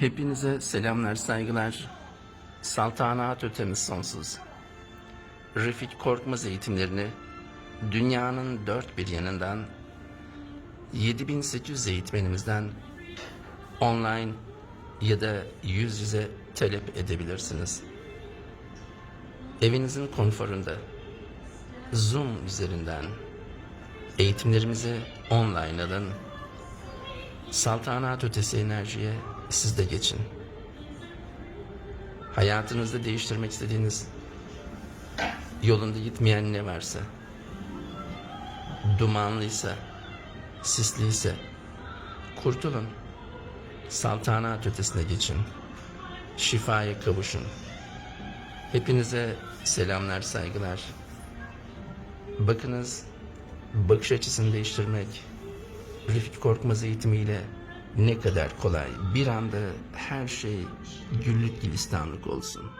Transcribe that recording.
Hepinize selamlar, saygılar. Saltanat ötemiz sonsuz. Refik Korkmaz eğitimlerini dünyanın dört bir yanından 7800 eğitmenimizden online ya da yüz yüze talep edebilirsiniz. Evinizin konforunda Zoom üzerinden eğitimlerimizi online alın. Saltanat ötesi enerjiye siz de geçin. Hayatınızda değiştirmek istediğiniz yolunda gitmeyen ne varsa dumanlıysa sisliyse kurtulun. Saltanat ötesine geçin. Şifaya kavuşun. Hepinize selamlar, saygılar. Bakınız, bakış açısını değiştirmek Refik Korkmaz eğitimiyle ne kadar kolay. Bir anda her şey güllük gülistanlık olsun.